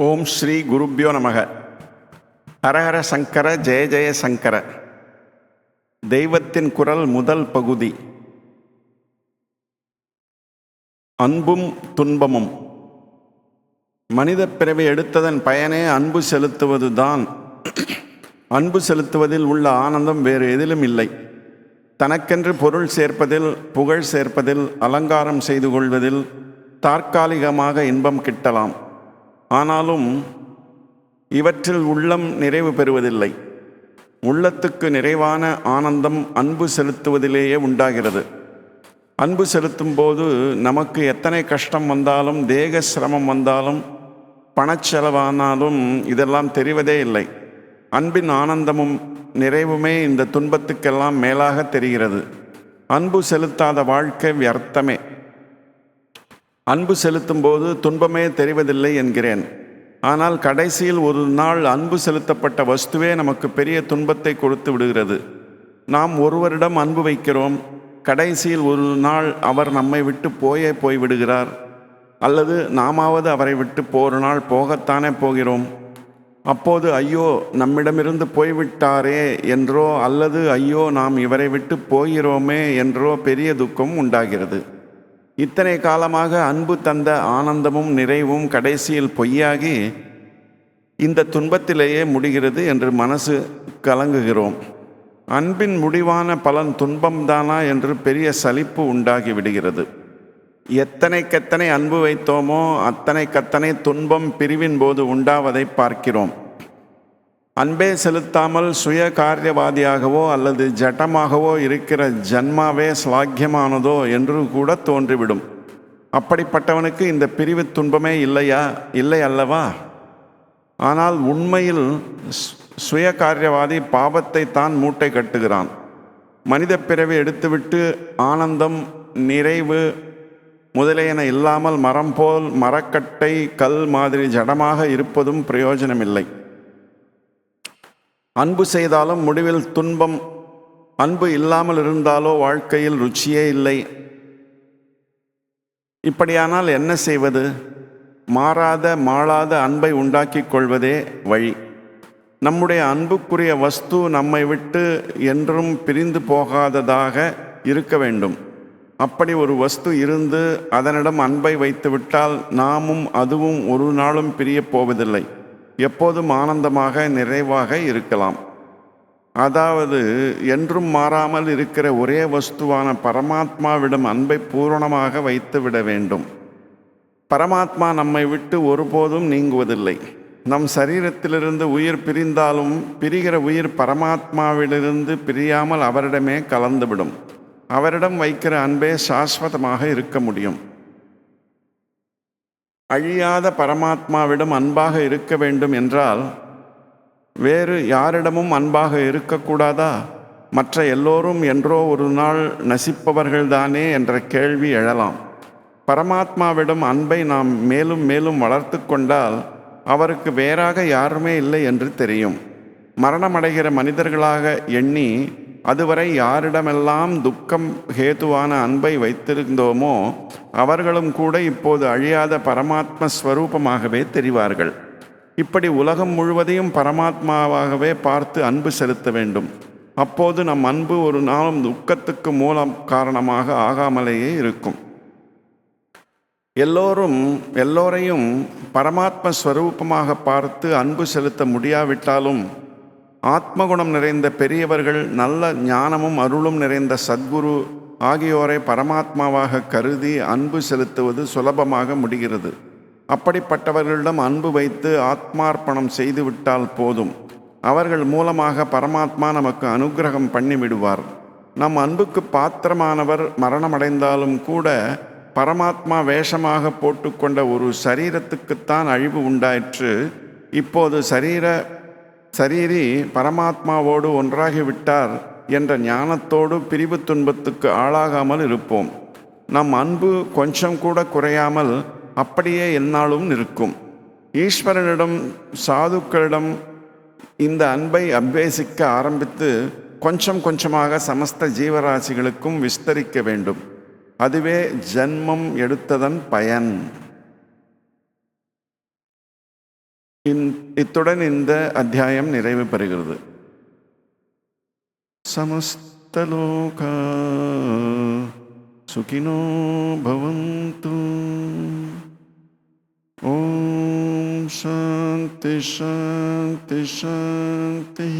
ஓம் ஸ்ரீ குருப்பியோ நமக. ஹரஹர சங்கர ஜெய ஜெய சங்கர. தெய்வத்தின் குரல் முதல் பகுதி. அன்பும் துன்பமும். மனித பிறவி எடுத்ததன் பயனே அன்பு செலுத்துவதுதான். அன்பு செலுத்துவதில் உள்ள ஆனந்தம் வேறு எதிலும் இல்லை. தனக்கென்று பொருள் சேர்ப்பதில் புகழ் சேர்ப்பதில் அலங்காரம் செய்து கொள்வதில் தற்காலிகமாக இன்பம் கிட்டலாம். ஆனாலும் இவற்றில் உள்ளம் நிறைவு பெறுவதில்லை. உள்ளத்துக்கு நிறைவான ஆனந்தம் அன்பு செலுத்துவதிலேயே உண்டாகிறது. அன்பு செலுத்தும் போது நமக்கு எத்தனை கஷ்டம் வந்தாலும் தேக சிரமம் வந்தாலும் பணச்செலவானாலும் இதெல்லாம் தெரிவதே இல்லை. அன்பின் ஆனந்தமும் நிறைவுமே இந்த துன்பத்துக்கெல்லாம் மேலாக தெரிகிறது. அன்பு செலுத்தாத வாழ்க்கை வியர்த்தமே. அன்பு செலுத்தும் போது துன்பமே தெரிவதில்லை என்கிறேன். ஆனால் கடைசியில் ஒரு நாள் அன்பு செலுத்தப்பட்ட வஸ்துவே நமக்கு பெரிய துன்பத்தை கொடுத்து விடுகிறது. நாம் ஒருவரிடம் அன்பு வைக்கிறோம். கடைசியில் ஒரு நாள் அவர் நம்மை விட்டு போயே போய்விடுகிறார். அல்லது நாமாவது அவரை விட்டு போஒரு நாள் போகத்தானே போகிறோம். அப்போது ஐயோ நம்மிடமிருந்து போய்விட்டாரே என்றோ அல்லது ஐயோ நாம் இவரை விட்டு போகிறோமே என்றோ பெரிய துக்கம் உண்டாகிறது. இத்தனை காலமாக அன்பு தந்த ஆனந்தமும் நிறைவும் கடைசியில் பொய்யாகி இந்த துன்பத்திலேயே முடிகிறது என்று மனசு கலங்குகிறோம். அன்பின் முடிவான பலன் துன்பம்தானா என்று பெரிய சலிப்பு உண்டாகி விடுகிறது. எத்தனைக்கெத்தனை அன்பு வைத்தோமோ அத்தனைக்கத்தனை துன்பம் பிரிவின் போது உண்டாவதை பார்க்கிறோம். அன்பே செலுத்தாமல் சுய காரியவாதியாகவோ அல்லது ஜட்டமாகவோ இருக்கிற ஜன்மாவே ஸ்லாக்கியமானதோ என்று கூட தோன்றிவிடும். அப்படிப்பட்டவனுக்கு இந்த பிரிவு துன்பமே இல்லையா? இல்லை அல்லவா? ஆனால் உண்மையில் சுய காரியவாதி பாவத்தை தான் மூட்டை கட்டுகிறான். மனித பிறவி எடுத்துவிட்டு ஆனந்தம் நிறைவு முதலியன இல்லாமல் மரம் போல் மரக்கட்டை கல் மாதிரி ஜடமாக இருப்பதும் பிரயோஜனமில்லை. அன்பு செய்தாலும் முடிவில் துன்பம் அன்பு இல்லாமல் இருந்தாலோ வாழ்க்கையில் ருச்சியே இல்லை. இப்படியானால் என்ன செய்வது? மாறாத மாளாத அன்பை உண்டாக்கிக் கொள்வதே வழி. நம்முடைய அன்புக்குரிய வஸ்து நம்மை விட்டு என்றும் பிரிந்து போகாததாக இருக்க வேண்டும். அப்படி ஒரு வஸ்து இருந்து அதனிடம் அன்பை வைத்துவிட்டால் நாமும் அதுவும் ஒரு நாளும் பிரியப் போவதில்லை. எப்போதும் ஆனந்தமாக நிறைவாக இருக்கலாம். அதாவது என்றும் மாறாமல் இருக்கிற ஒரே வஸ்துவான பரமாத்மாவிடம் அன்பை பூரணமாக வைத்து விட வேண்டும். பரமாத்மா நம்மை விட்டு ஒருபோதும் நீங்குவதில்லை. நம் சரீரத்திலிருந்து உயிர் பிரிந்தாலும் பிரிகிற உயிர் பரமாத்மாவிலிருந்து பிரியாமல் அவரிடமே கலந்துவிடும். அவரிடம் வைக்கிற அன்பே சாஸ்வதமாக இருக்க முடியும். அழியாத பரமாத்மாவிடம் அன்பாக இருக்க வேண்டும் என்றால் வேறு யாரிடமும் அன்பாக இருக்கக்கூடாதா? மற்ற எல்லோரும் என்றோ ஒரு நாள் நசிப்பவர்கள்தானே என்ற கேள்வி எழலாம். பரமாத்மாவிடம் அன்பை நாம் மேலும் மேலும் வளர்த்து கொண்டால் அவருக்கு வேறாக யாருமே இல்லை என்று தெரியும். மரணமடைகிற மனிதர்களாக எண்ணி அதுவரை யாரிடமெல்லாம் துக்கம் ஹேதுவான அன்பை வைத்திருந்தோமோ அவர்களும் கூட இப்போது அழியாத பரமாத்ம ஸ்வரூபமாகவே தெரிவார்கள். இப்படி உலகம் முழுவதையும் பரமாத்மாவாகவே பார்த்து அன்பு செலுத்த வேண்டும். அப்போது நம் அன்பு ஒரு நாளும் துக்கத்துக்கு மூலம் காரணமாக ஆகாமலேயே இருக்கும். எல்லோரும் எல்லோரையும் பரமாத்ம ஸ்வரூபமாக பார்த்து அன்பு செலுத்த முடியாவிட்டாலும் ஆத்மகுணம் நிறைந்த பெரியவர்கள் நல்ல ஞானமும் அருளும் நிறைந்த சத்குரு ஆகியோரை பரமாத்மாவாக கருதி அன்பு செலுத்துவது சுலபமாக முடிகிறது. அப்படிப்பட்டவர்களிடம் அன்பு வைத்து ஆத்மார்ப்பணம் செய்துவிட்டால் போதும். அவர்கள் மூலமாக பரமாத்மா நமக்கு அனுகிரகம் பண்ணிவிடுவார். நம் அன்புக்கு பாத்திரமானவர் மரணமடைந்தாலும் கூட பரமாத்மா வேஷமாக போட்டுக்கொண்ட ஒரு சரீரத்துக்குத்தான் அழிவு உண்டாயிற்று. இப்போது சரீர சரீரி பரமாத்மாவோடு ஒன்றாகிவிட்டார் என்ற ஞானத்தோடு பிரிவு துன்பத்துக்கு ஆளாகாமல் இருப்போம். நம் அன்பு கொஞ்சம் கூட குறையாமல் அப்படியே எந்நாளும் நிற்கும். ஈஸ்வரனிடம் சாதுக்களிடம் இந்த அன்பை அபேசிக்க ஆரம்பித்து கொஞ்சம் கொஞ்சமாக சமஸ்த ஜீவராசிகளுக்கும் விஸ்தரிக்க வேண்டும். அதுவே ஜன்மம் எடுத்ததன் பயன். இத்துடன் இந்த அத்தியாயம் நிறைவு பெறுகிறது. சமஸ்தலோகா சுகினோ பவந்து. ஓம் சாந்தி சாந்தி சாந்தி.